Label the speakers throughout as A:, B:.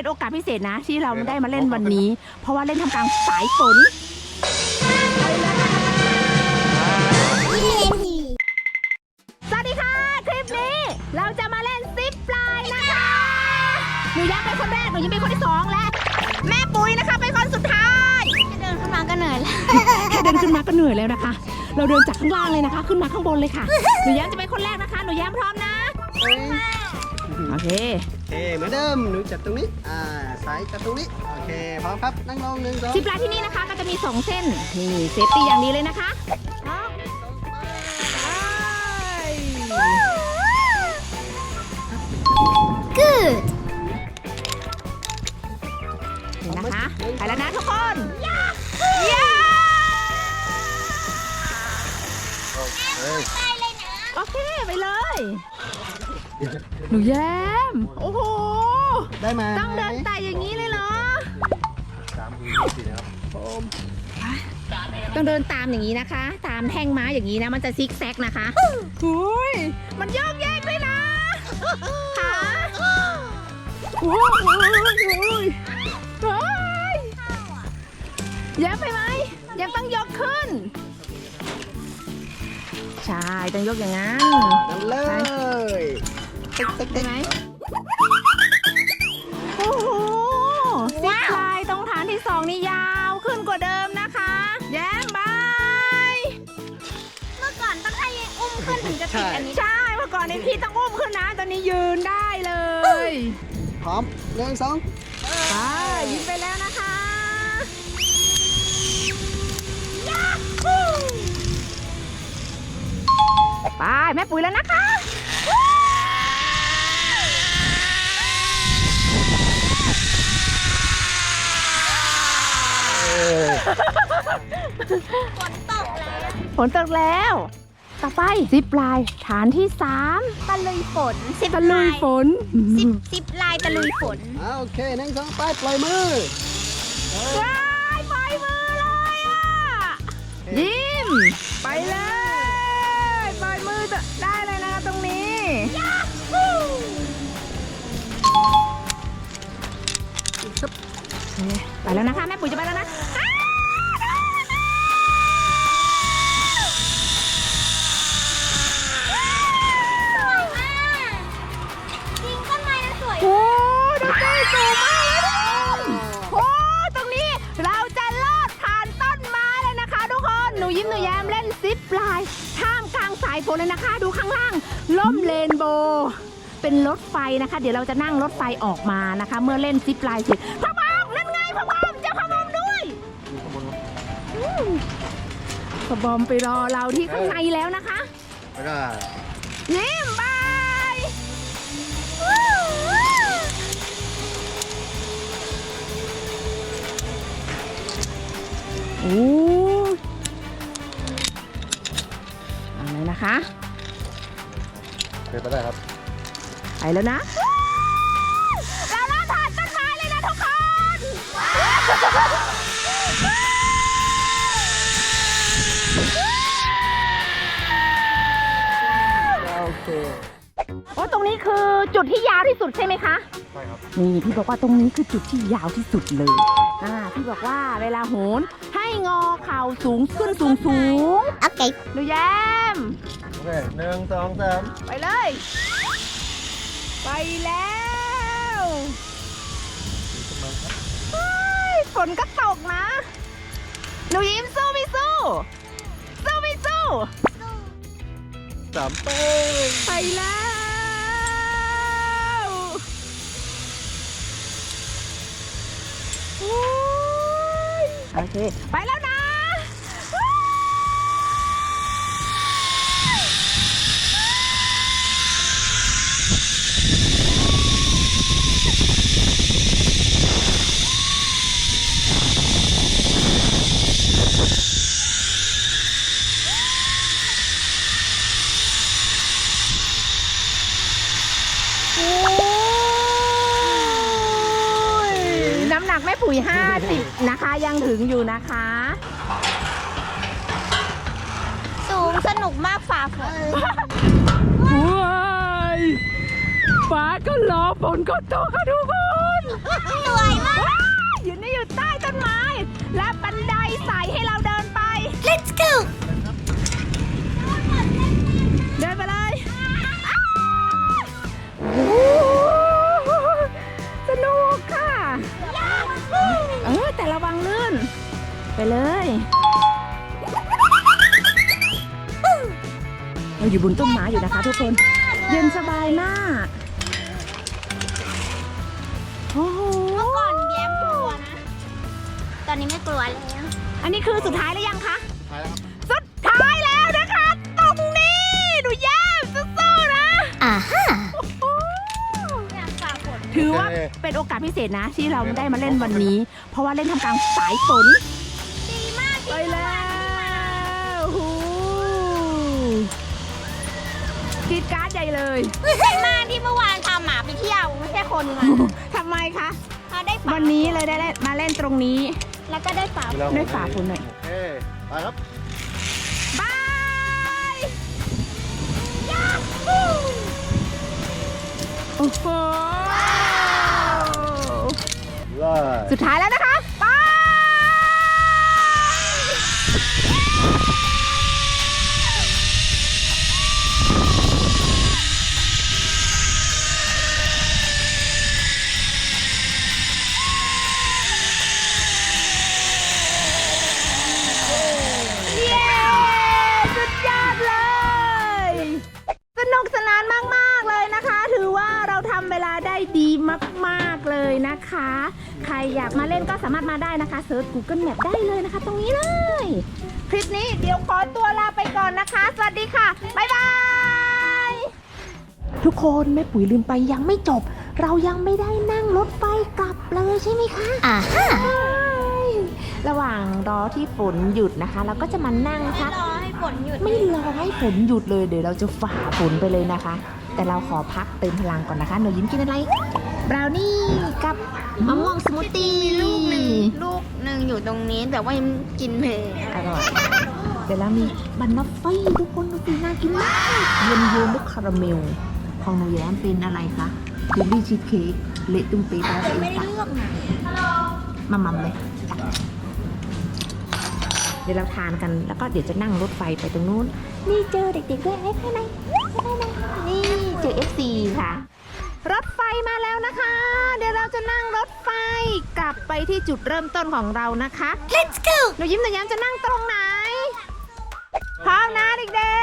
A: เป็นโอกาสพิเศษนะ ที่เราได้มาเล่นวันนี้ เพราะว่าเล่นทำกลางสายฝนสวัสดีค่ะ คลิปนี้เราจะมาเล่นซิปไลน์นะคะหนูยังเป็นคนแรกหนูยังเป็นคนที่สองและแม่ปุ๋ยนะคะเป็นคนสุดท้าย
B: เดินขึ้นมาก็เหนื่อยแล้ว
A: แค่เดินขึ้นมาก็เหนื่อยแล้วนะคะ เราเดินจากข้างล่างเลยนะคะ ขึ้นมาข้างบนเลยค่ะหนูแย้มจะเป็นคนแรกนะคะ หนูแย้มพร้อมนะโอเค
C: โอ เคเหมือนเดิมหนูจับตรงนี้อ่าสายจับตรงนี้โอเคพร้อมครับนั่งลงหนึ่งสอง
A: ซิปไลน์ที่นี่นะคะก็จะมี 2 เส้นนี่เซฟตี้อย่างดีเลยนะคะพร้อมไป
B: Good
A: นี่นะคะ ไปแล้วนะทุกคน หนูแย้ม โอ้โห
C: ได้ไหม
A: ต้องเดินไต่อย่างนี้เลยเหรอ ต้องเดินตามอย่างนี้นะคะ ตามแท่งไม้อย่างนี้นะ มันจะซิกแซกนะคะหุยมันโยกแยกด้วยนะขาโอ้โหโอ้ยโอ้ยแย้มไปไหมแย้มต้องยกขึ้น ใช่ ต้องยกอย่างนั้น
C: นั่นเลย ติ๊กติ๊ก
A: ได้
C: ติ๊ก
A: ไหมโอ้โหซิปไลน์ตรงฐานที่สองนี่ยาวขึ้นกว่าเดิมนะคะ แย้มบาย
B: เมื่อก่อนต้องให้อุ้มขึ้นถึงจะติดอันนี้
A: ใช่เมื่อก่อนนี้พี่ต้องอุ้มขึ้นนะ ตอนนี้ยืนได้เลย
C: พร้อมหนึ่งสอง
A: ไปยินไปแล้วนะคะไปแม่ปุ๋ยแล้วนะคะ
B: ฝนตกแล้ว
A: ฝนตกแล้ว ต่อไปซิปไลน์ฐานที่สาม
B: ตะลุยฝนสิบ
A: ตะลุยฝน
B: สิบสิบลายตะลุยฝน
C: อ่าโอเคหนึ่งสองไปปล่อยมือ
A: ว้ายปล่อยมือเลยอะ ยิ้ม ไปเลยปล่อยมือได้เลยนะตรงนี้ไปแล้วนะคะ แม่ปุ๋ยจะไปแล้วนะ
B: น
A: เลยนะคะ ดูข้างล่างล่มเรนโบว์เป็นรถไฟนะคะ เดี๋ยวเราจะนั่งรถไฟออกมานะคะ เมื่อเล่นซิปไลน์เสร็จพ่อบอมนั่นไงพ่อบอมเจ้าพ่อบอมด้วยอืมพ่อบอมไปรอเราที่ข้างในแล้วนะคะ
C: แล้วก็
A: ยิ้มบายโอ้ เอาเลยนะคะ
C: เดินไปได้ครับ
A: ไปแล้วนะ เราล่าผ่านต้นไม้เลยนะทุกคน
C: โอเค
A: โอ้ตรงนี้คือจุดที่ยาวที่สุดใช่ไหมคะ
C: ใช่ครับ
A: นี่พี่บอกว่าตรงนี้คือจุดที่ยาวที่สุดเลยอ่าพี่บอกว่าเวลาโหนให้งอเข่าสูงขึ้นสูงสูง
B: โอเค
A: หนูแย้ม
C: โอเคหนึ่งสองสาม
A: ไปเลย ไปแล้วเฮ้ยฝนก็ตกนะหนูยิ้มสู้ไม่สู้สู้ไม่สู้
C: สามไป
A: ไปแล้ว เค ไปแล้วนะ ปุ๋ย 50 นะคะยังถึงอยู่นะคะ
B: สูงสนุกมากฝ่าฝน
A: ว้ายฟ้าก็รอฝนก็ตกค่ะทุกคน
B: วยมาก
A: ว้าวอยู่นี่อยู่ใต้ต้นไม้ และบันไดใสให้เราเดินไป
B: let's go
A: เดินไปเลย ระวังลื่น ไปเลยเราอยู่บนต้นไม้อยู่นะคะทุกคน เย็นสบายมากโอ้โห
B: เมื่อก่อนแย้มกลัวนะ ตอนนี้ไม่กลัวแล้ว
A: อันนี้คือสุดท้ายแล้วยังคะ
B: อ
A: ว่าเป็นโอกาสพิเศษนะ ที่เราได้มาเล่นวันนี้ เพราะว่าเล่นทำกลางสายฝน
B: ดีมาก
A: ไปแล้วหูกรีดการ์ดใหญ่เลย
B: ดีมากที่เมื่อวานทำหมาไปเที่ยวไม่ใช่คนมา
A: ทำไมคะ
B: เขาได้ฝา
A: วันนี้เลยได้เล่นมาเล่นตรงนี้
B: แล้วก็ได้ฝา
A: ได้ฝาฝนหน่อย
C: โอเคไปครับ
A: บาย
B: ยาฮู
A: โอ้โห
C: เล ย
A: สุดท้ายแล้วนะคะไปเย้สุดยอดเลย สนุกสนานมาก ๆ เลยนะคะ ถือว่าเราทำเวลาได้ดีมาก ๆ เลยนะคะ ใครอยากมาเล่นก็สามารถมาได้นะคะเซิร์ช Google Map ได้เลยนะคะ ตรงนี้เลย คลิปนี้เดี๋ยวขอตัวลาไปก่อนนะคะ สวัสดีค่ะ บ๊ายบาย ทุกคนแม่ปุ๋ยลืมไปยังไม่จบ เรายังไม่ได้นั่งรถไฟกลับเลยใช่ไหมคะ
B: อ่าฮะ
A: ใช่ระหว่างรอที่ฝนหยุดนะคะ เราก็จะมานั่งพัก
B: รอให้ฝนหยุด
A: ไม่รอให้ฝนหยุดเลยเดี๋ยวเราจะฝ่าฝนไปเลยนะคะ แต่เราขอพักเติมพลังก่อนนะคะ หนูยิ้มกินอะไร บราวนี่กับมะม่วงสมูทตี้
B: ลูกหนึ่งลูกหนึ่งอยู่ตรงนี้แต่ว่ายังกินเพล
A: อร่อยเดี๋ยวเรามีบันนัฟฟี่ทุกคนดูสิน่ากินมากเย็นเย็นด้วยคาราเมล ของหนูแย้มเป็นอะไรคะเบลลี่ชีสเค้กเละตุ้มเป๊ะไปแล้ว
B: ไม่
A: เอง
B: ได้
A: ค่ะ
B: เลือกนะ
A: มามัมเลยจ้ะเดี๋ยวเราทานกันแล้วก็เดี๋ยวจะนั่งรถไฟไปตรงนู้น นี่เจอเด็กๆด้วยให้ไหนให้ไหนนี่เจอ FC ค่ะ รถไฟมาแล้วนะคะ เดี๋ยวเราจะนั่งรถไฟกลับไปที่จุดเริ่มต้นของเรานะคะ
B: let's go
A: หนูยิ้มหนูย้มจะนั่งตรงไหน พร้อมนะเด็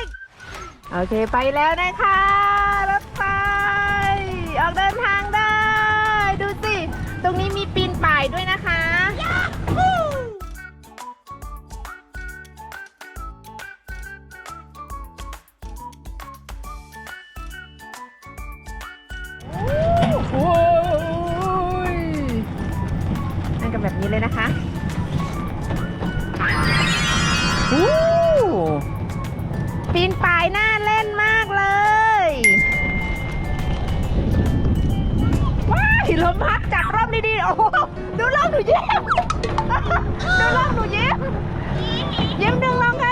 A: กๆ โอเคไปแล้วนะคะ รถไฟ ออกเดินทาง เลยนะคะโอ้ปีนป่ายน่าเล่นมากเลย ว้ายลมพัดจากร่มดีๆ โอ้โหดูร่มหนูยิ้มดูร่มหนูยิ้มยิ้มดึงลงไง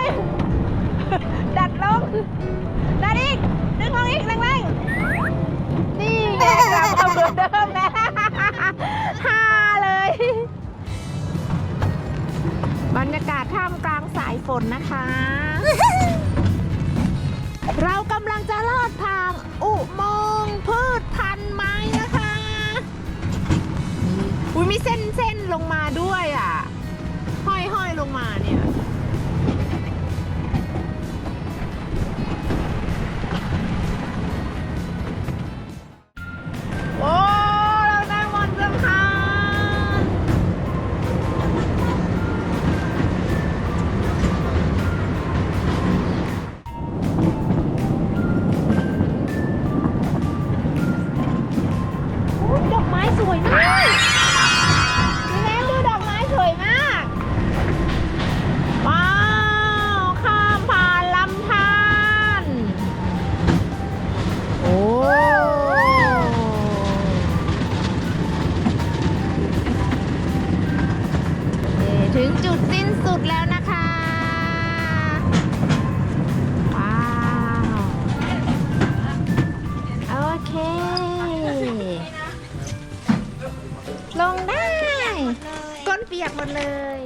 A: ดัดลงดัดอีก ดึงลงอีกแรงๆนี่ไงกลับมาเหมือนเดิมนะ บรรยากาศท่ามกลางสายฝนนะคะ เรากำลังจะลอดทางอุโมงค์พืชพันธุ์ไม้นะคะ อุ้ยมีเส้นเส้นลงมาด้วยอะ ไม้สวยมากพี่แม่ดูดอกไม้สวยมาก ว้าว ข้ามผ่านลำธารโอ้ถึงจุดสิ้นสุดแล้วนะคะ ปียกหมดเลย